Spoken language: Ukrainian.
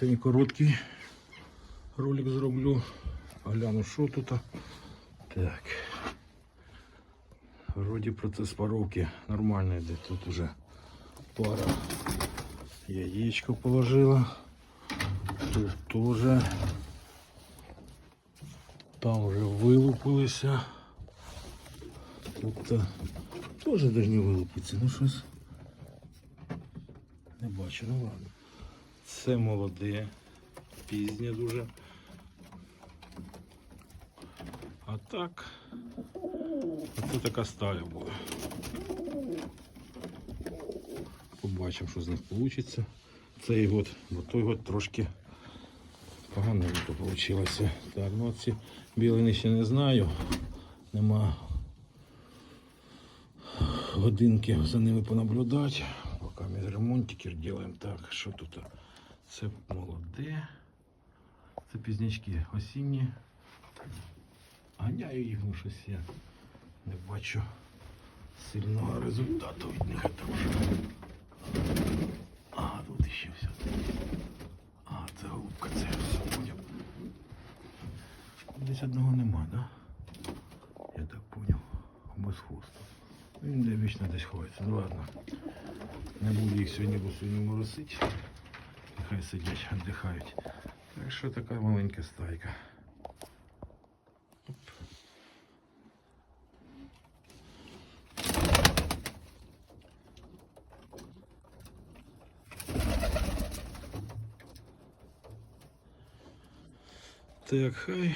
Сьогодні короткий ролик зроблю. Гляну, що тут. Так. Вроді процес паровки нормально йде. Тут уже пара яєчко положила. Тут теж. Там вже вилупилися. Тут теж повинні вилупитися. Ну щось. Не бачу, ну ладно. Це молоде, пізнє дуже. А так, оце така сталя буде. Побачимо, що з них вийде. Цей год, бо той год трошки поганенько вийшло. Так, ну ці білини ще не знаю. Нема годинки за ними понаблюдати. Поки ми ремонтики робимо. Так, що тут? Це молоде. Це пізнячки осінні. Ганяю їх, ну щось я не бачу сильного результату від них. А, тут ще все. А, це голубка, це все поняв. Десь одного нема, да? Я так поняв. Без хвоста. Він де вічно десь ховається. Ну ладно. Не буду їх сьогодні, бо сьогодні моросить. Нехай сидять, віддихають. Так що така маленька стайка. Так, хай